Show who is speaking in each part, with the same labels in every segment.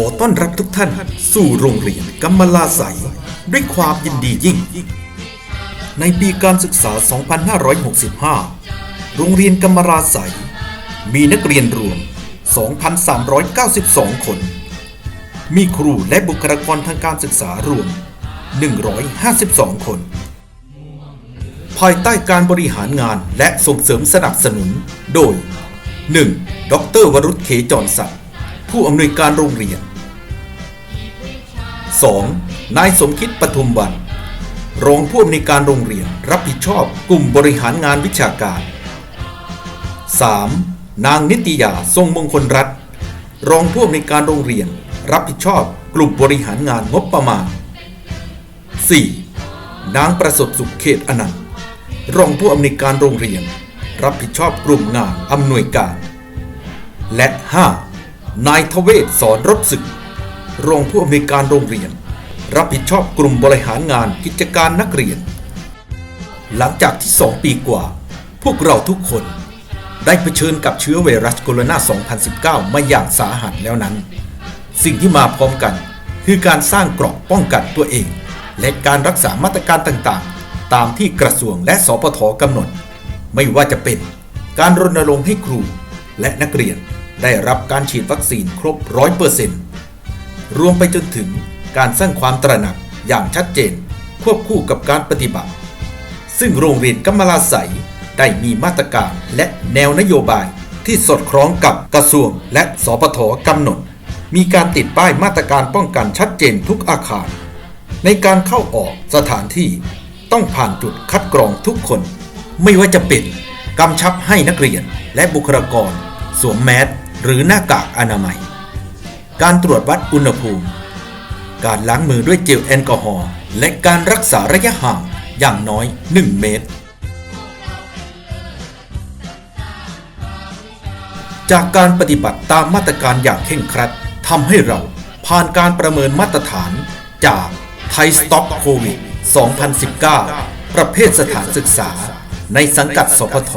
Speaker 1: อต้อนรับทุกท่านสู่โรงเรียนกัมมลาไสยด้วยความยินดียิ่ง ในปีการศึกษา 2565 โรงเรียนกัมมลาไสยมีนักเรียนรวม 2,392 คน มีครูและบุคลากรทางการศึกษารวม 152 คน ภายใต้การบริหารงานและส่งเสริมสนับสนุนโดย 1. ดรวรุษเขจรศักดิ์ผู้อำนวยการโรงเรียน 2. นายสมคิดปทุมวันรองผู้อำนวยการโรงเรียนรับผิดชอบกลุ่มบริหารงานวิชาการ 3. นางนิติยาทรงมงคลรัตน์รองผู้อำนวยการโรงเรียน รับผิดชอบกลุ่มบริหารงานงบประมาณ 4. นางประสบสุขเขตอนันต์รองผู้อำนวยการโรงเรียน รับผิดชอบกลุ่มงานอำนวยการ และ 5. นายทเวศสอนรบศึก รองผู้อำนวยการโรงเรียน รับผิดชอบกลุ่มบริหารงานกิจการนักเรียน หลังจากที่สองปีกว่า พวกเราทุกคน ได้เผชิญกับเชื้อไวรัสโคโรนา 2019 มาอย่างสาหัสแล้วนั้น สิ่งที่มาพร้อมกัน คือการสร้างกราะป้องกันตัวเอง และการรักษามาตรการต่างๆ ตามที่กระทรวงและสปทกำหนด ไม่ว่าจะเป็น การรณรงค์ให้ครูและนักเรียนได้รับการฉีดวัคซีนครบร้อยเปอร์เซ็นต์ รวมไปจนถึงการสร้างความตระหนักอย่างชัดเจน ควบคู่กับการปฏิบัติ ซึ่งโรงเรียนกัมมลาไสได้มีมาตรการและแนวนโยบายที่สอดคล้องกับกระทรวงและสปทกำหนด มีการติดป้ายมาตรการป้องกันชัดเจนทุกอาคาร ในการเข้าออกสถานที่ต้องผ่านจุดคัดกรองทุกคน ไม่ว่าจะเป็นกำชับให้นักเรียนและบุคลากร สวมแมสหรือหน้ากากอนามัย การตรวจวัดอุณหภูมิ การล้างมือด้วยเจลแอลกอฮอล์และการรักษาระยะห่างอย่างน้อย 1 เมตร จากการปฏิบัติตามมาตรการอย่างเคร่งครัดทำให้เราผ่านการประเมินมาตรฐานจากไทยสต็อปโควิด 2019 ประเภทสถานศึกษา ในสังกัดสพท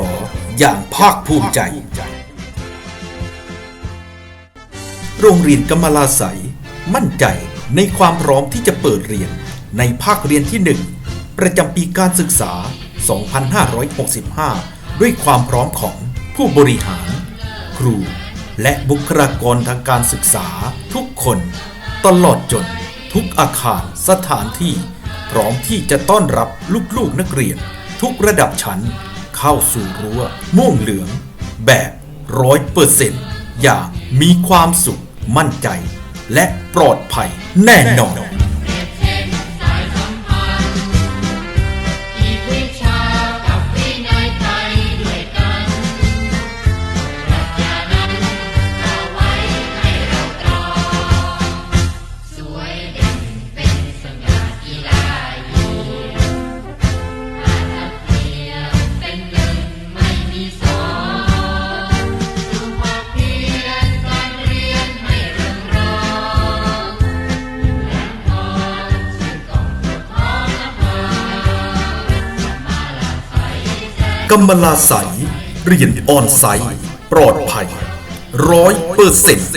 Speaker 1: อย่างภาคภูมิใจ โรงเรียนกำมลาไสยมั่นใจในความพร้อมที่จะเปิดเรียนในภาคเรียนที่ 1 ประจำปีการศึกษา 2565 ด้วยความพร้อมของผู้บริหาร ครู และบุคลากรทางการศึกษาทุกคน ตลอดจนทุกอาคารสถานที่ พร้อมที่จะต้อนรับลูกๆนักเรียน ทุกระดับชั้น เข้าสู่รั้วม่วงเหลือง แบบร้อยเปอร์เซ็นต์อย่างมีความสุข มั่นใจ และปลอดภัยแน่นอน กำมลาใสยเรียนออนไซต์ปลอดภัยร้อยเปอร์เซ็นต์